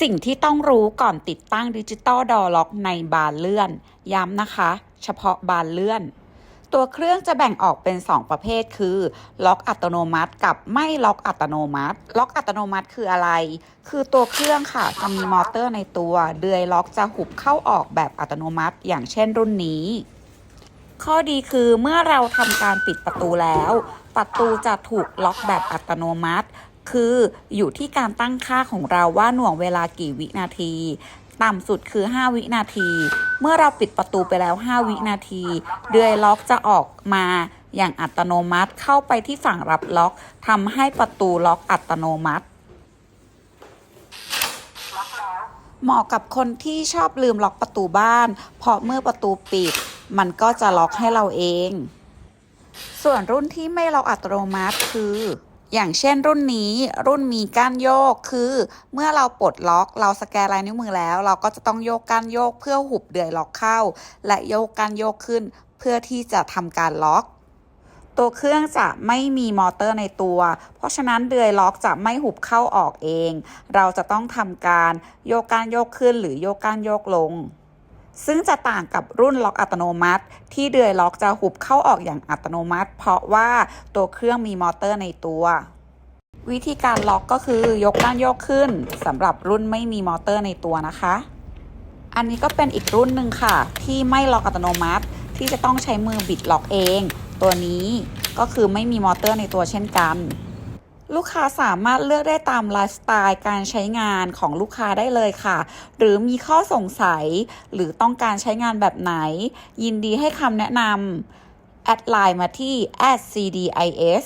สิ่งที่ต้องรู้ก่อนติดตั้งดิจิตอลดอล็อกในบานเลื่อน ย้ำนะคะ เฉพาะบานเลื่อน ตัวเครื่องจะแบ่งออกเป็น 2 ประเภทคือ ล็อกอัตโนมัติกับไม่ล็อกอัตโนมัติ ล็อกอัตโนมัติคืออะไร คือตัวเครื่องค่ะจะมีมอเตอร์ในตัว เดือยล็อกจะหุบเข้าออกแบบอัตโนมัติ อย่างเช่นรุ่นนี้ ข้อดีคือเมื่อเราทำการปิดประตูแล้ว ประตูจะถูกล็อกแบบอัตโนมัติ คืออยู่ที่การตั้งค่าของเราว่าหน่วงเวลากี่วินาที ต่ำสุดคือ 5 วินาที เมื่อเราปิดประตูไปแล้ว 5 วินาที เดือยล็อกจะออกมาอย่างอัตโนมัติเข้าไปที่ฝั่งรับล็อกทำให้ประตูล็อกอัตโนมัติ เหมาะกับคนที่ชอบลืมล็อกประตูบ้าน เพราะเมื่อประตูปิด มันก็จะล็อกให้เราเอง ส่วนรุ่นที่ไม่ล็อกอัตโนมัติคือ อย่างเช่นรุ่นนี้รุ่นมีก้านโยกคือเมื่อเราปลดล็อกเราสแกนลายนิ้วมือแล้ว เราก็จะต้องโยกก้านโยกเพื่อหุบเดือยล็อกเข้า และโยกก้านโยกขึ้น เพื่อที่จะทำการล็อก ตัวเครื่องจะไม่มีมอเตอร์ในตัว เพราะฉะนั้นเดือยล็อกจะไม่หุบเข้าออกเอง เราจะต้องทำการโยกก้านโยกขึ้นหรือโยกก้านโยกลง ซึ่งจะต่างกับรุ่นล็อกอัตโนมัติ ที่เดือยล็อกจะหุบเข้าออกอย่างอัตโนมัติ เพราะว่าตัวเครื่องมีมอเตอร์ในตัว วิธีการล็อกก็คือยกก้านโยกขึ้นสำหรับรุ่นไม่มีมอเตอร์ในตัวนะคะ อันนี้ก็เป็นอีกรุ่นหนึ่งค่ะ ที่ไม่ล็อกอัตโนมัติ ที่จะต้องใช้มือบิดล็อกเอง ตัวนี้ก็คือไม่มีมอเตอร์ในตัวเช่นกัน ลูกค้าสามารถเลือกได้ตามไลฟ์สไตล์การใช้งานของลูกค้าได้เลยค่ะ หรือมีข้อสงสัย หรือต้องการใช้งานแบบไหน ยินดีให้คำแนะนำแอดไลน์มาที่ @cdis